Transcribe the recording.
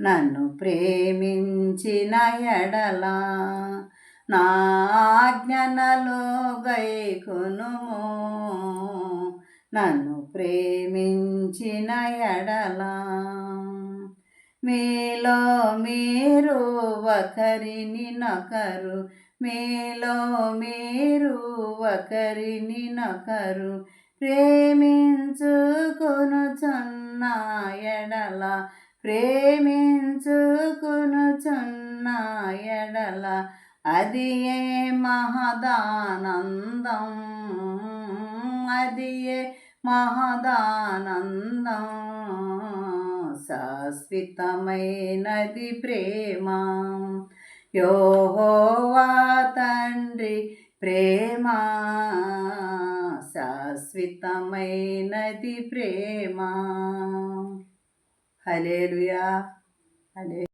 నన్ను ప్రేమించిన ఎడలా నా ఆజ్ఞనలో గైకును. నన్ను ప్రేమించిన ఎడలా మీలో మీరు ఒకరిని నొకరు. మీలో మీరు ఒకరిని నొకరు. ప్రేమించుకొనుచున్న ఎడల ప్రేమించుకొనుచున్న ఎడల అది ఏ మహదానందం? అది ఏ మహదానందం? శాశ్వతమైనది ప్రేమ. యోహోవా తండ్రి ప్రేమ. శాశ్వతమైనది ప్రేమ. Hallelujah. Hallelujah.